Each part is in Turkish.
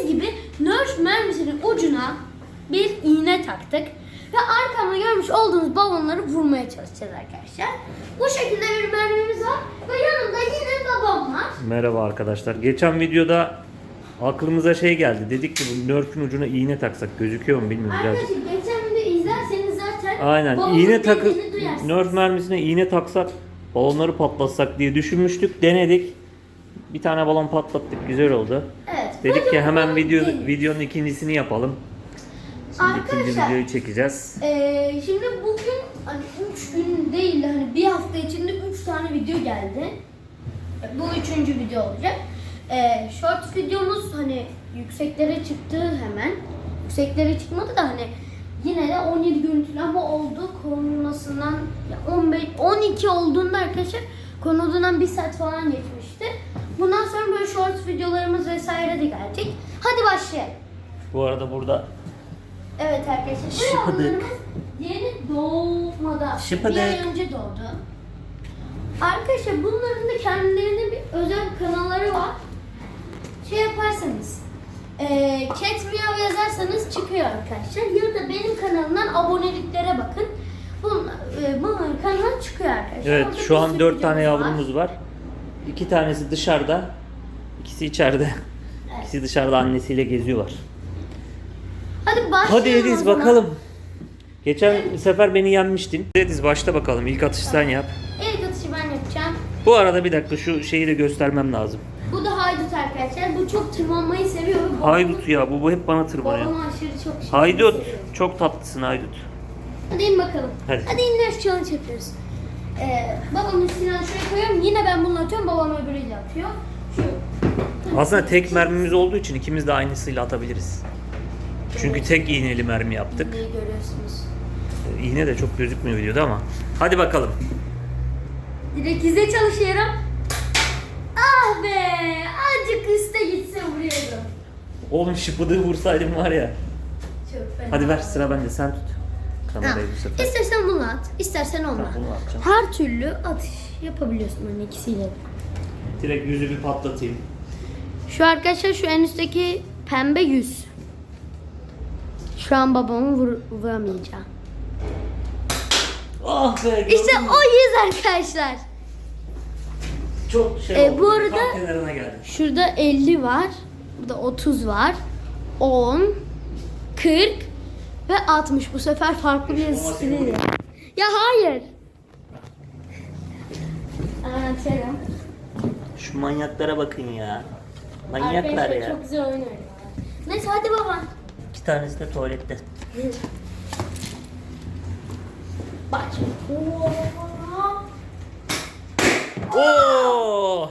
Gördüğünüz gibi Nerf mermisinin ucuna bir iğne taktık. Ve arkamda görmüş olduğunuz balonları vurmaya çalışacağız arkadaşlar. Bu şekilde bir mermimiz var. Ve yanımda yine babam var. Merhaba arkadaşlar. Geçen videoda aklımıza şey geldi. Dedik ki bu Nerf'ün ucuna iğne taksak gözüküyor mu bilmiyorum birazcık. Arkadaşlar geçen video izlerseniz zaten Aynen. babamın İğne takı dediğini duyarsınız. Nerf mermisine iğne taksak balonları patlatsak diye düşünmüştük. Denedik. Bir tane balon patlattık. Güzel oldu. Dedik ki hemen video videonun ikincisini yapalım. Şimdi ikinci Arkadaşlar, videoyu çekeceğiz. Ee, şimdi bugün hani 3 gün değil de hani bir hafta içinde 3 tane video geldi. Bu üçüncü video olacak. Ee, short videomuz hani yükseklere çıktı hemen. Yükseklere çıkmadı da hani yine de 17 görüntülenme oldu. Konulmasından ya 15 12 olduğunda arkadaşlar konulduğundan bir saat falan geçmişti. Bundan sonra böyle short videolarımız vesaire de gelecek. Hadi başlayalım. Bu arada burada Evet arkadaşlar. Bu Şıpıdık. yavrularımız yeni doğmada. Şıpıdık. Bir ay önce doğdu. Arkadaşlar bunların da kendilerine bir özel kanalları var. Şey yaparsanız eee Cat Meow yazarsanız çıkıyor arkadaşlar. Ya da benim kanalımdan aboneliklere bakın. Bunlar, e, bunların kanalı çıkıyor arkadaşlar. evet Orada şu bir an sürü 4 tane videomuz yavrumuz var. İki tanesi dışarıda. ikisi içeride. İkisi dışarıda annesiyle geziyorlar. Hadi başlayalım Hadi Ediz bakalım. Geçen sefer beni yenmiştin. Ediz başla bakalım. İlk atış sen yap. İlk atışı ben yapacağım. Bu arada bir dakika şu şeyi de göstermem lazım. Bu da haydut arkadaşlar. Bu çok tırmanmayı seviyor. ve Haydut ya bu, bu hep bana tırmanıyor. Babam aşırı çok şey Haydut seviyor. çok tatlısın Haydut. Hadi in bakalım. Hadi. Hadi in challenge yapıyoruz. Ee, babamın silahını şuraya koyuyorum. Yine ben bunu atıyorum. Babam öbürüyle atıyor. Şu. Aslında tek mermimiz olduğu için ikimiz de aynısıyla atabiliriz. Çünkü tek iğneli mermi yaptık. İğneyi görüyorsunuz. İğne de çok gözükmüyor videoda ama. Hadi bakalım. Direkt izle çalışıyorum. Ah be! Azıcık üste gitse vuruyordum. Oğlum şıpıdığı vursaydım var ya. Çok fena. Hadi ver sıra bende sen tut. Ha, Kamerayı bu sefer. İstersen bunu at, istersen onu Tamam, at. bunu atacağım. Her türlü atış yapabiliyorsun hani ikisiyle. Direkt yüzü bir patlatayım. Şu arkadaşlar şu en üstteki pembe yüz. Şu an babamı vur, vuramayacağım. Ah be İşte o yüz arkadaşlar. Çok şey E, oldu. bu arada- Tam kenarına geldim. Şurada 50 var. Burada 30 var. 10, 40 ve 60. Bu sefer farklı bir Ama stil. seni Ya hayır. Anlatıyorum. Şu manyaklara bakın ya. Manyaklar Arkadaşlar ya. çok güzel oynuyor. Neyse hadi baba. İki tanesi de tuvalette. Bak. Oo!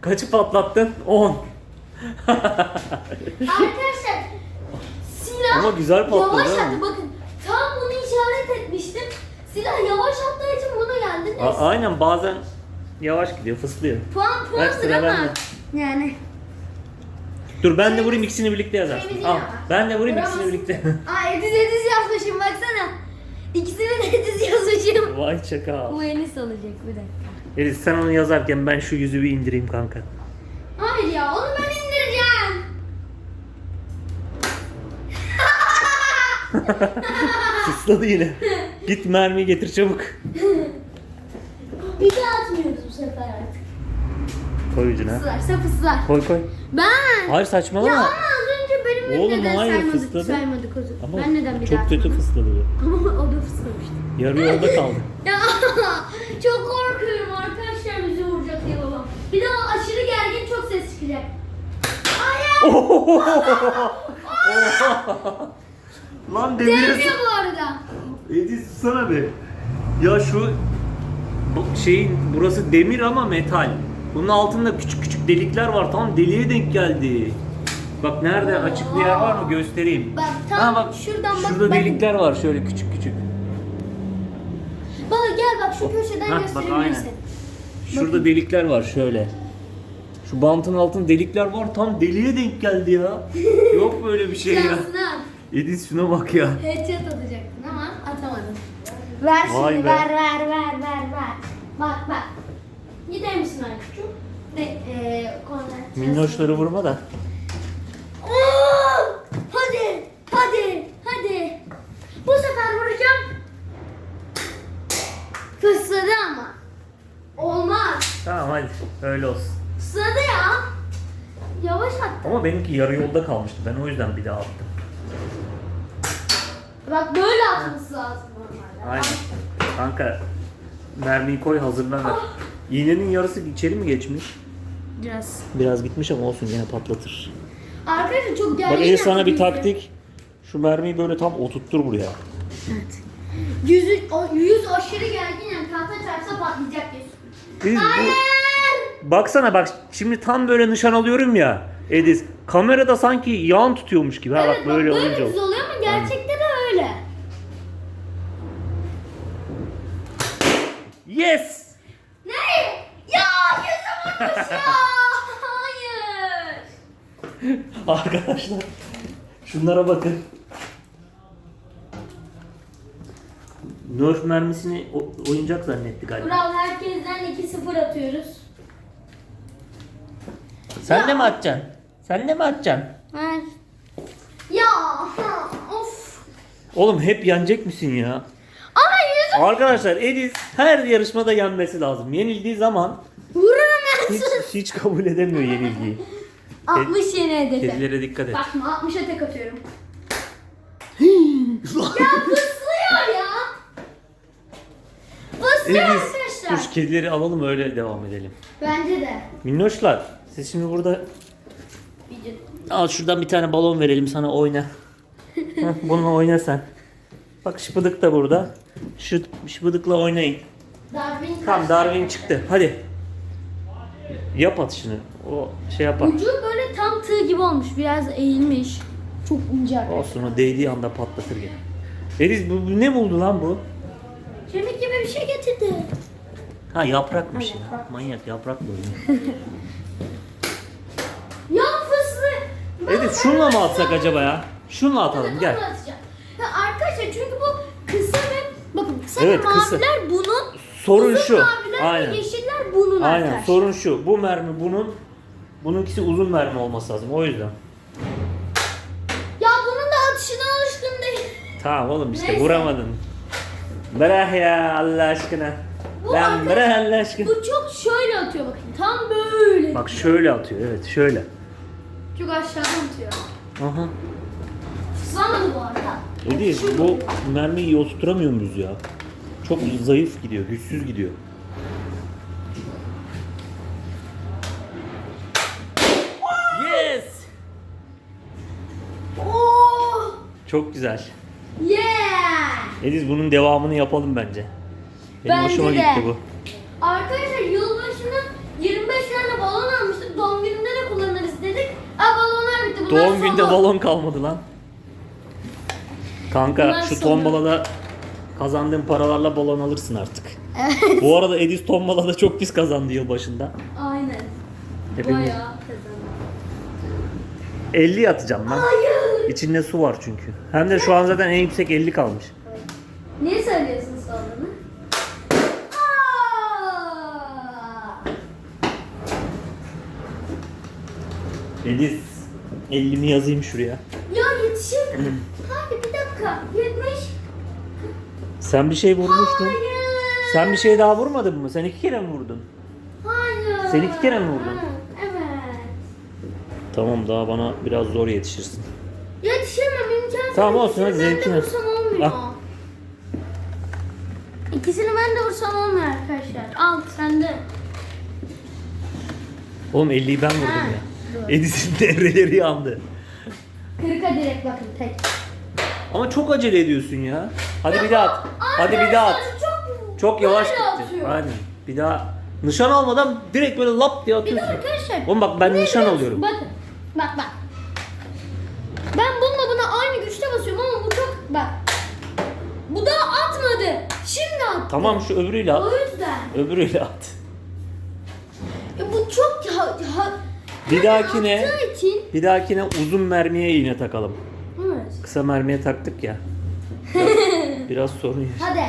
Kaçı patlattın? 10. Arkadaşlar Ama güzel patladı, yavaş mi? attı bakın. Tam bunu işaret etmiştim. Silah yavaş attığı için buna geldi. A- Neyse. aynen bazen yavaş gidiyor, fıslıyor. Puan Ver puandır sıra ama. bende. Yani. Dur ben de vurayım ikisini birlikte yazarsın. Şeyimizi Al. Ben de vurayım Vuramazsın. ikisini birlikte. Aa Ediz Ediz yazmışım baksana. İkisini de Ediz yazmışım. Vay çakal. Bu Enis olacak bir dakika. Eliz sen onu yazarken ben şu yüzü bir indireyim kanka. Hayır ya onu ben indireceğim. Fısladı yine. Git mermi getir çabuk. Bir daha atmıyoruz bu sefer artık. Koy ucuna. Fıslarsa fıslar. Koy koy. Ben. Hayır Ya saçmalama. ama az önce benim Oğlum, neden hayır, saymadık, fısladı. saymadık o zaman. Ama Ben neden bir çok daha kötü atmadım? fısladı bu. Ama o da fıslamıştı. Yarı yolda kaldı. Ya çok korkuyorum arkadaşlar bizi vuracak diye babam. Bir de o aşırı gergin çok ses çıkacak. Hayır. Lan Değmiyor bu arada. Ediz sana be. Ya şu bu şeyin burası demir ama metal. Bunun altında küçük küçük delikler var. Tam deliğe denk geldi. Bak nerede açık bir yer var mı göstereyim. Bak, tam şuradan bak, Şurada bak. delikler var şöyle küçük küçük. Baba gel bak şu köşeden bak, gösterebilirsin. Şurada delikler var şöyle. Şu bantın altında delikler var. Tam deliğe denk geldi ya. Yok böyle bir şey ya. Edis şuna bak ya. Headshot atacaktın ama atamadın. Ver şimdi Vay be. ver ver ver ver ver. Bak bak. Gider misin Aykut'cum? Ne eee konvert. Minnoşları vurma da. Hadi hadi hadi. Bu sefer vuracağım. Fısladı ama. Olmaz. Tamam hadi öyle olsun. Fısladı ya. Yavaş at. Ama benimki yarı yolda kalmıştı. Ben o yüzden bir daha attım. Bak böyle atması lazım normalde. Aynen. Kanka mermiyi koy hazırlan. ver. İğnenin yarısı içeri mi geçmiş? Biraz. Biraz gitmiş ama olsun yine patlatır. Arkadaşlar çok gergin. Bak Elif sana yaptı bir bizi. taktik. Şu mermiyi böyle tam oturttur buraya. Evet. Yüzü, o, yüz aşırı gergin yani tahta çarpsa patlayacak yüz. Bu- Hayır. baksana bak şimdi tam böyle nişan alıyorum ya. Ediz kamerada sanki yan tutuyormuş gibi. Ha Evet bak böyle böyle olunca. güzel oluyor ama gerçekte de öyle. Yes! Ne? Ya yüzüm vurmuş ya. Hayır. Arkadaşlar şunlara bakın. Nerf mermisini o- oyuncak zannetti galiba. Bravo herkesten 2-0 atıyoruz. Sen de mi atacaksın? Sen de mi atacaksın? Ver. Ya ha, of. Oğlum hep yenecek misin ya? Arkadaşlar Ediz her yarışmada yenmesi lazım. Yenildiği zaman vururum ben hiç, sus. hiç kabul edemiyor yenilgiyi. 60 yeni hedefi. Kedilere dikkat et. Bakma 60'a tek atıyorum. ya fıslıyor ya. Fıslıyor Ediz arkadaşlar. dur kedileri alalım öyle devam edelim. Bence de. Minnoşlar siz şimdi burada Video. al şuradan bir tane balon verelim sana oyna. Heh, bununla oyna sen. Bak şıpıdık da burada. Şu şıpıdıkla oynayın. Darwin Tamam Darwin çıktı. Hadi. Yap atışını. O şey yapar. Ucu böyle tam tığ gibi olmuş. Biraz eğilmiş. Çok ince. Olsun o değdiği anda patlatır gene. Ediz bu, bu ne buldu lan bu? Kemik gibi bir şey getirdi. Ha yaprakmış Ha, ya. yaprak. Manyak yaprakla oynuyor. Ya fıslı. Ben- Ediz şunla mı atsak acaba ya? Şunla atalım gel. onu atacağım. Ya arkadaşlar çünkü bu kısa ve bakın kısa Evet, ve kısa. maviler bunun. Sorun uzun şu. maviler Aynen. ve yeşiller bunun Aynen arkadaşlar. sorun şu. Bu mermi bunun bununkisi uzun mermi olması lazım. O yüzden. Ya bunun da atışına alışkın değil. Tamam oğlum işte Neyse. vuramadın. Bırak ya Allah aşkına. Bu Lan arkadaş- bırak Allah aşkına. Bu çok şöyle atıyor bakın. Tam böyle. Bak şöyle atıyor evet şöyle. Çok aşağıdan atıyor. Aha. Sızlamadı bu arada. Ediz Şu- bu mermiyi iyi oturtamıyor muyuz ya? Çok zayıf gidiyor, güçsüz gidiyor. Yes! Oh! Çok güzel. Yeah! Ediz bunun devamını yapalım bence. Benim Bence hoşuma de. gitti bu. Arkadaşlar yılbaşında 25 tane balon almıştık. Doğum gününde de kullanırız dedik. Aa balonlar bitti. Bunlar Doğum günde balon kalmadı lan. Kanka Bunlar şu sonu. tombalada kazandığın paralarla balon alırsın artık. Evet. Bu arada Ediz tombalada çok pis kazandı yıl başında. Aynen. Hepimiz Bayağı kazandım. 50 atacağım lan. Hayır. İçinde su var çünkü. Hem de şu an zaten en yüksek 50 kalmış. Niye söylüyorsun sonunu? Aa! Ediz 50'mi yazayım şuraya. Ya yetişir. Bir. 70. Sen bir şey vurmuştun. Hayır. Sen bir şey daha vurmadın mı? Sen iki kere mi vurdun? Hayır. Sen iki kere mi vurdun? Evet. Tamam daha bana biraz zor yetişirsin. Yetişemem imkansız. Tamam, olsun, hadi ben de zevkine. vursam olmuyor. Al. İkisini ben de vursam olmuyor arkadaşlar. Al sen de. Oğlum 50'yi ben vurdum Ha, ya. doğru. Ediz'in devreleri yandı. Kırıka direkt bakın tek. Ama çok acele ediyorsun ya. Hadi bir daha at. Hadi bir daha at. Çok, yavaş gitti. Aynen. Bir daha nişan almadan direkt böyle lap diye Bir de atıyorsun. arkadaşlar. Oğlum bak ben ne nişan alıyorum. Bakın. Bak bak. Ben bununla buna aynı güçte basıyorum ama bu çok bak. Bu daha atmadı. Şimdi attı. Tamam şu öbürüyle at. O yüzden. Öbürüyle at. Ya bu çok ha, ha, Bir dahakine- attığı için. Bir dahakine uzun mermiye iğne takalım. Kısa mermiye taktık ya. Biraz, biraz sorun ya. Hadi.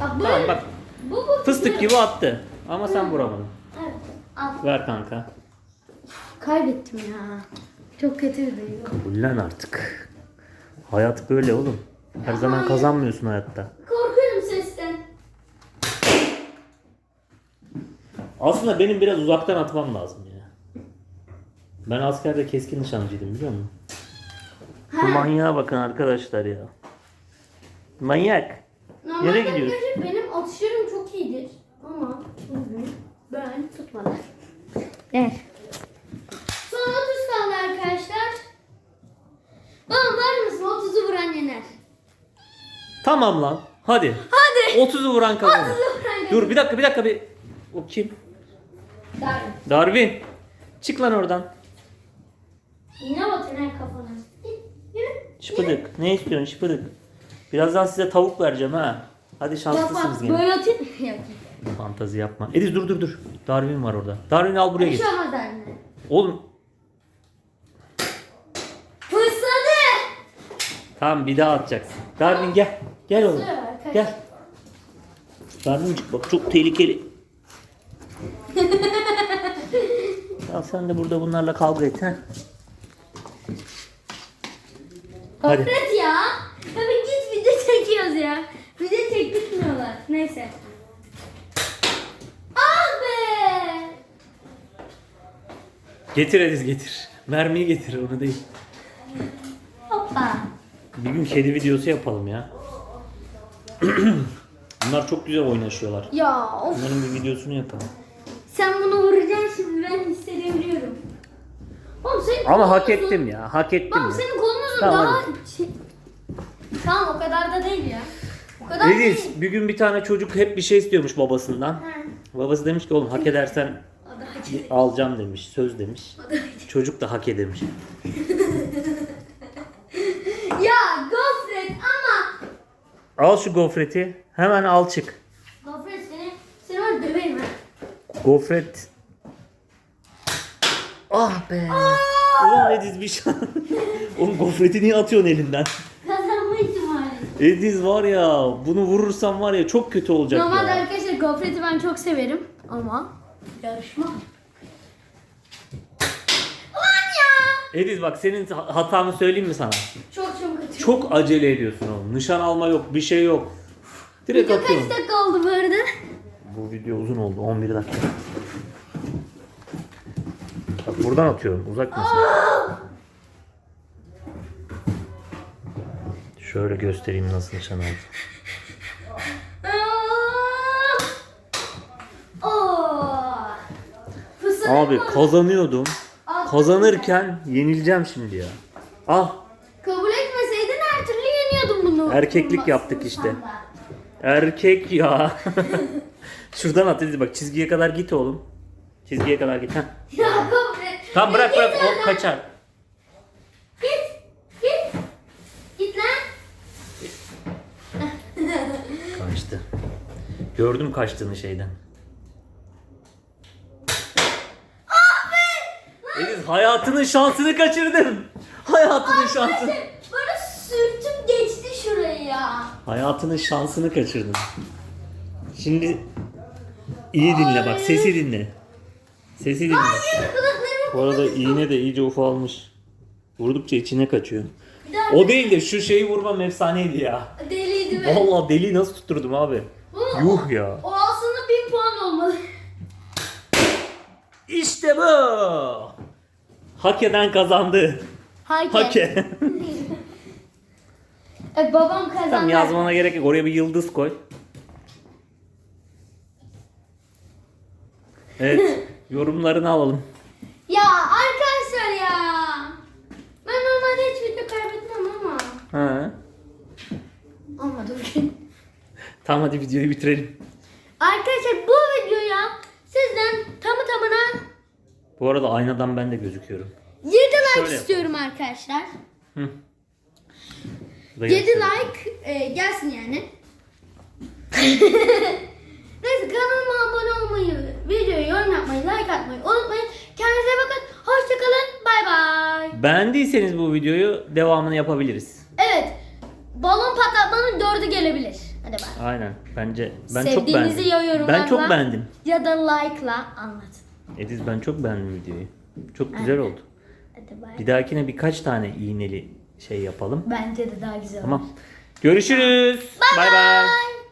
Bak böyle. Tamam bak Bu, bu fıstık gibi attı. Ama sen vuramadın. Evet. Al. Ver kanka. Kaybettim ya. Çok kötü bir duygu. Kabullen artık. Hayat böyle oğlum. Her zaman Hayır. kazanmıyorsun hayatta. Korkuyorum sesten. Aslında benim biraz uzaktan atmam lazım ya. Ben askerde keskin nişancıydım biliyor musun? Bu manyağa bakın arkadaşlar ya. Manyak. Normalde Nereye gidiyorsun? arkadaşlar benim atışlarım çok iyidir. Ama bugün ben tutmadım. Evet. Son 30 kaldı arkadaşlar. Bana var mısın? 30'u vuran yener. Tamam lan. Hadi. Hadi. 30'u vuran kazanır. 30'u vuran Dur bir dakika bir dakika bir. O kim? Darwin. Darwin. Çık lan oradan. Yine batır kafana. Şıpıdık. Ne istiyorsun şıpıdık? Birazdan size tavuk vereceğim ha. Hadi şanslısınız bak gene. böyle atayım. Yok. Fantazi yapma. Ediz dur dur dur. Darwin var orada. Darwin al buraya Bir geç. şey olmaz. Oğlum Fırsladı. tamam bir daha atacaksın. Darwin gel. Gel oğlum. Gel. Darwin'cik bak çok tehlikeli. ya sen de burada bunlarla kavga et ha. Hadi. Gofret ya. Abi git video çekiyoruz ya. Video çektirmiyorlar. Neyse. Ah be. Getir Ediz getir. Mermiyi getir onu değil. Hoppa. Bir gün kedi videosu yapalım ya. Bunlar çok güzel oynaşıyorlar. Ya of. Bunların bir videosunu yapalım. Sen bunu vuracaksın şimdi ben hissedebiliyorum. Oğlum senin Ama hak ettim ya. Hak ettim ya. senin Tamam, daha... Şey- Tamam o kadar da değil ya. O kadar değil. Ediz bir gün bir tane çocuk hep bir şey istiyormuş babasından. Ha. Babası demiş ki oğlum hak edersen alacağım demiş. Söz demiş. Çocuk da hak edemiş. Ya gofret ama. Al şu gofreti. Hemen al çık. Gofret seni, seni var döverim ha. Gofret. Ah be. Ulan Ediz bir şey. Oğlum gofreti niye atıyorsun elinden? Kazanma ihtimali. Ediz var ya bunu vurursan var ya çok kötü olacak Normalde ya. arkadaşlar gofreti ben çok severim ama yarışma. Lan ya! Ediz bak senin hatanı söyleyeyim mi sana? Çok çabuk atıyor. Çok acele ediyorsun oğlum. Nişan alma yok, bir şey yok. Direkt Video kaç atıyorsun. dakika oldu bu arada? Bu video uzun oldu, 11 dakika. Buradan atıyorum, uzak mısın? Şöyle göstereyim nasıl nişan! Fısıldak Abi kazanıyordum. Kazanırken yenileceğim şimdi ya. Al. Kabul etmeseydin her türlü yeniyordum bunu. Erkeklik yaptık işte. Erkek ya. Şuradan at Ediz bak çizgiye kadar git oğlum. Çizgiye kadar git. Heh. Ya gofret. Tamam bırak bırak o kaçar. Git. Git. Git lan. Kaçtı. Gördüm kaçtığını şeyden. Ediz hayatının şansını kaçırdın. Hayatının şansını. Bana sürtüp geçti şurayı ya. Hayatının şansını kaçırdın. Şimdi iyi dinle bak sesi dinle. Sesi dinle. Hayır Bu arada iğne de iyice ufalmış. Vurdukça içine kaçıyor. O değil de şu şeyi vurmam efsaneydi ya. deliydi mi? Vallahi deli nasıl tutturdum abi. Bunu- Yuh ya. O aslında bin puan olmalı. İşte bu. Hak eden kazandı. Hak Hak et. et. Evet, babam kazandı. Tamam yazmana gerek yok. Oraya bir yıldız koy. Evet. yorumlarını alalım. Ya arkadaşlar ya. Ben normalde hiç video kaybetmem ama. Ha. Olmadı bugün. Tamam hadi videoyu bitirelim. Arkadaşlar bu videoya sizden tamı tamına Bu arada aynadan ben de gözüküyorum. 7 like Şöyle istiyorum arkadaşlar. Hı. Bu da 7 gösteriyor. like e, gelsin yani. Neyse kanalıma abone olmayı, videoyu yorum yapmayı, like atmayı unutmayın. Kendinize bakın. Hoşçakalın. Bay bay. Beğendiyseniz bu videoyu devamını yapabiliriz. Evet. Balon patlatmanın dördü bay. Aynen. Bence ben çok Sevdiğinizi beğendim. ya yorumlarla Ben çok beğendim. Ya da like'la anlatın. Ediz ben çok beğendim videoyu. Çok güzel oldu. Hadi bay. Bir dahakine birkaç tane iğneli şey yapalım. Bence de daha güzel olur. Tamam. Görüşürüz. Bay bay.